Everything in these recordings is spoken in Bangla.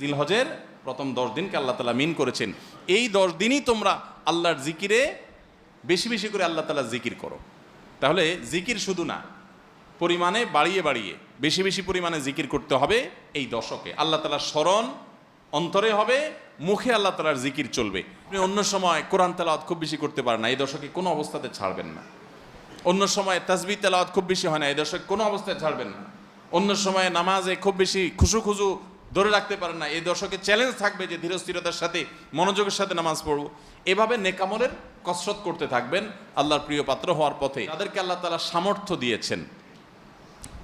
জিলহজের প্রথম দশ দিনকে আল্লাহ তালা মিন করেছেন। এই দশ দিনই তোমরা আল্লাহর জিকিরে বেশি বেশি করে আল্লাহ তালা জিকির করো। তাহলে জিকির শুধু না, পরিমাণে বাড়িয়ে বাড়িয়ে বেশি বেশি পরিমাণে জিকির করতে হবে এই দশকে। আল্লাহ তালার স্মরণ অন্তরে হবে, মুখে আল্লাহ তালার জিকির চলবে। আপনি অন্য সময় কোরআন তেলাওয়াত খুব বেশি করতে পারেন না, এই দশকে কোনো অবস্থাতে ছাড়বেন না। অন্য সময় তাসবি তেলাওয়াত খুব বেশি হয় না, এই দশক কোনো অবস্থায় ছাড়বেন না। অন্য সময় নামাজে খুব বেশি খুশু খুজু ধরে রাখতে পারেন না। এই দশকে চ্যালেঞ্জ থাকবে যে ধীরস্থিরতার সাথে, মনোযোগের সাথে নামাজ পড়ব এভাবে নেকামলের কসরত করতে থাকবেন আল্লাহর প্রিয় পাত্র হওয়ার পথে। তাদেরকে আল্লাহ তালা সামর্থ্য দিয়েছেন,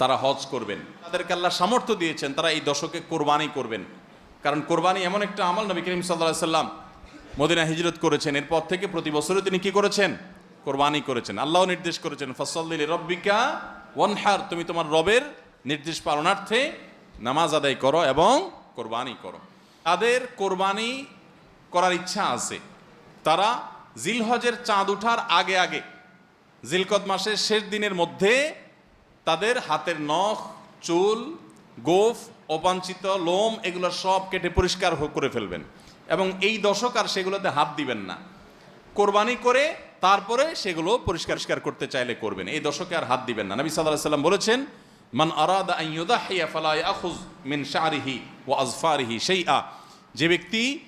তারা হজ করবেন। তাদেরকে আল্লাহ সামর্থ্য দিয়েছেন, তারা এই দশকে কোরবানি করবেন। কারণ কোরবানি এমন একটা আমল নবী করিম সাল্লাহ সাল্লাম মদিনা হিজরত করেছেন। এরপর থেকে প্রতি বছরে তিনি কি করেছেন? কোরবানি করেছেন। আল্লাহ নির্দেশ করেছেন ফসল্লিল রব্বিকা ওয়ানহার। তুমি তোমার রবের নির্দেশ পালনার্থে নামাজ আদায় করো এবং কোরবানি করো। তাদের কোরবানি করার ইচ্ছা আছে। তারা জিলহজের চাঁদ উঠার আগে আগে, জিলকদ মাসের শেষ দিনের মধ্যে তাদের হাতের নখ, চুল, গোফ, অপাঞ্চিত লোম এগুলো সব কেটে পরিষ্কার করে ফেলবেন এবং এই দশক আর সেগুলোতে হাত দিবেন না। কোরবানি করে তারপরে সেগুলো পরিষ্কার করতে চাইলে করবেন। এই দশকে আর হাত দিবেন না। নবী সাল্লাহ সাল্লাম বলেছেন মান আরাদা আন ইউদাহিয়া ফালা ইয়াখুজ মিন শারিহি ওয়া আজফারিহি শাইআ। যে ব্যক্তি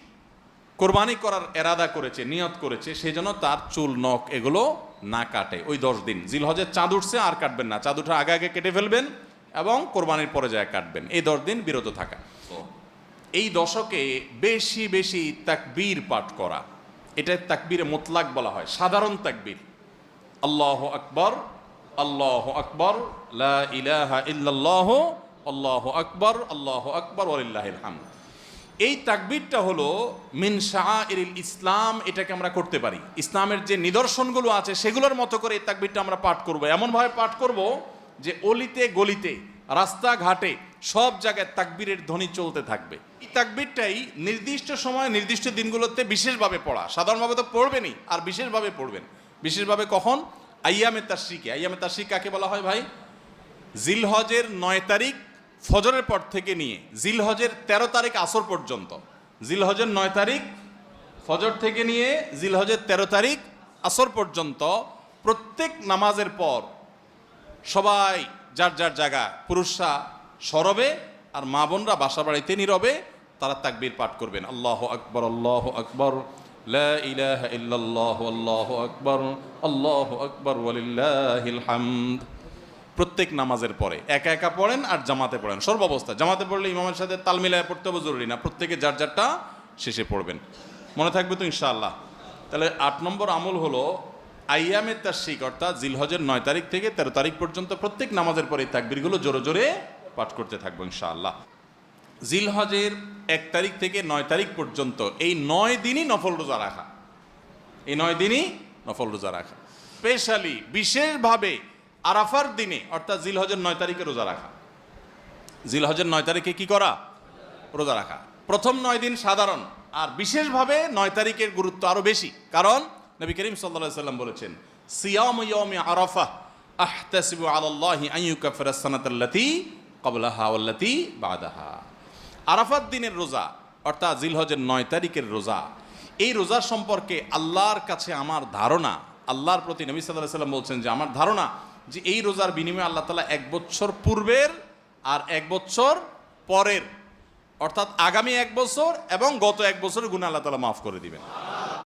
কোরবানি করার এরাদা করেছে, নিয়ত করেছে সেই জন্য তার চুল, নখ এগুলো না কাটে। ওই দশ দিন। জিলহজের চাঁদ উঠছে, আর কাটবেন না। চাঁদ উঠার আগে আগে কেটে ফেলবেন এবং কোরবানির পরে যায় কাটবেন। এই দশ দিন বিরত থাকা। এই দশকে বেশি বেশি তাকবীর পাঠ করা। এটা তাকবীরে মোতলাক বলা হয়। সাধারণ তাকবীর। আল্লাহ আকবর। আল্লাহ আকবর ইলাহা ইল্লাল্লাহ, আল্লাহ আকবর আল্লাহ আকবর, ওয়ালিল্লাহিল হামদ। এই তাকবীরটা হলো মিন শাআইরিল ইসলাম, এটাকে আমরা করতে পারি। ইসলামের যে নিদর্শনগুলো আছে, সেগুলোর মতো করে এই তাকবীরটা আমরা পাঠ করব। এমনভাবে পাঠ করব যে অলিতে গলিতে, রাস্তাঘাটে, সব জায়গায় তাকবীরের ধ্বনি চলতে থাকবে। এই তাকবীরটাই নির্দিষ্ট সময়, নির্দিষ্ট দিনগুলোতে বিশেষভাবে পড়া। সাধারণভাবে তো পড়বেনই, আর বিশেষভাবে পড়বেন। বিশেষভাবে কখন? আইয়ামে তাশরিকে, আইয়ামে তাশরিক কাকে বলা হয় ভাই? জিলহজের নয় তারিখ ফজরের পর থেকে নিয়ে, জিলহজের তেরো তারিখ আসর পর্যন্ত। জিলহজের নয় তারিখ ফজর থেকে নিয়ে, জিলহজের তেরো তারিখ আসর পর্যন্ত প্রত্যেক নামাজের পর সবাই যার যার জায়গা, পুরুষরা সরবে আর মা বোনরা বাসা বাড়িতে নীরবে, তারা তাকবীর পাঠ করবেন। আল্লাহ আকবর আল্লাহ আকবর। লা ইলাহা ইল্লাল্লাহু আল্লাহু আকবর আল্লাহু আকবর, ওয়ালিল্লাহিল হামদ। প্রত্যেক নামাজের পরে একা একা পড়েন আর জামাতে পড়েন। সর্বাবস্থা, জামাতে পড়লে ইমামের সাথে তাল মিলায় পড়তে হবে জরুরি না, প্রত্যেকে যার যারটা শেষে পড়বেন। মনে থাকবে তো ইনশাআল্লাহ। তাহলে আট নম্বর আমল হলো আইয়ামে তাশরিক, অর্থাৎ জিলহজের নয় তারিখ থেকে তেরো তারিখ পর্যন্ত প্রত্যেক নামাজের পরে তাকবিরগুলো জোরে জোরে পাঠ করতে থাকব ইনশাআল্লাহ। জিলহজের এক তারিখ থেকে নয় তারিখ পর্যন্ত এই নয় দিনই নফল রোজা রাখা। এই নয় দিনই নফল রোজা রাখা। স্পেশালি, বিশেষভাবে আরাফার দিনে, অর্থাৎ জিলহজের নয় তারিখে রোজা রাখা। জিলহজের নয় তারিখে কি করা? রোজা রাখা। প্রথম নয় দিন সাধারণ, আর বিশেষভাবে নয় তারিখের গুরুত্ব আরও বেশি। কারণ নবী করিম সাল্লাল্লাহু সাল্লাম বলেছেন, সিয়াম ইয়াউমি আরাফা আহতাসিবু আলাল্লাহি আন ইউকাফিরা সানাতাল্লাতী ক্বাবলাহা ওয়াল্লাতী বাদাহা। আরাফাত দিনের রোজা, অর্থাৎ জিলহজের নয় তারিখের রোজা, এই রোজার সম্পর্কে আল্লাহর কাছে আমার ধারণা, আল্লাহর প্রতি নবী সাল্লাহ সাল্লাম বলছেন যে আমার ধারণা যে এই রোজার বিনিময়ে আল্লাহ তালা এক বছর পূর্বের আর এক বছর পরের, অর্থাৎ আগামী এক বছর এবং গত এক বছরের গুণ আল্লাহ তালা মাফ করে দিবেন।